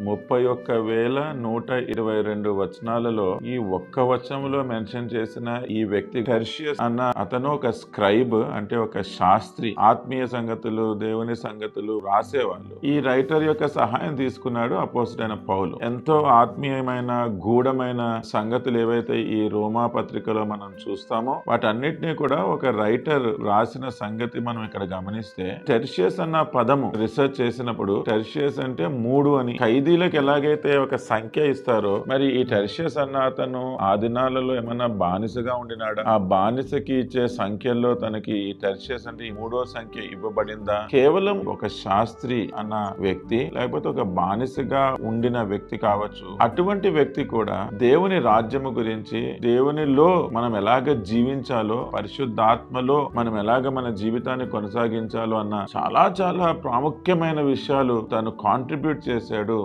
ముప్పై ఒక్క వేల నూట ఇరవై రెండు వచనాలలో ఈ ఒక్క వచనంలో మెన్షన్ చేసిన ఈ వ్యక్తి టెర్షియస్ అన్న అతను ఒక స్క్రైబ్ అంటే ఒక శాస్త్రి ఆత్మీయ సంగతులు దేవుని సంగతులు రాసేవాళ్ళు. ఈ రైటర్ యొక్క సహాయం తీసుకున్నాడు అపోజిటైన పౌలు. ఎంతో ఆత్మీయమైన గూఢమైన సంగతులు ఏవైతే ఈ రోమా పత్రికలో మనం చూస్తామో వాటన్నిటినీ కూడా ఒక రైటర్ రాసిన సంగతి మనం ఇక్కడ గమనిస్తే టెర్షియస్ అన్న పదము రీసెర్చ్ చేసినప్పుడు టెర్షియస్ అంటే మూడు అని ఖైదీలకు ఎలాగైతే ఒక సంఖ్య ఇస్తారో మరి ఈ టెర్షియస్ అన్న అతను ఆ దినాలలో ఏమన్నా బానిసగా ఉండినాడా? ఆ బానిసకి ఇచ్చే సంఖ్యల్లో తనకి ఈ టెర్షియస్ అంటే ఈ మూడో సంఖ్య ఇవ్వబడిందా? కేవలం ఒక శాస్త్రి అన్న వ్యక్తి లేకపోతే ఒక బానిసగా ఉండిన వ్యక్తి కావచ్చు. అటువంటి వ్యక్తి కూడా దేవుని రాజ్యము గురించి దేవునిలో మనం ఎలాగ జీవించాలో పరిశుద్ధాత్మలో మనం ఎలాగ మన జీవితాన్ని కొనసాగించాలో అన్న చాలా చాలా ప్రాముఖ్యమైన విషయాలు తను కాంట్రిబ్యూట్ చేశాడు.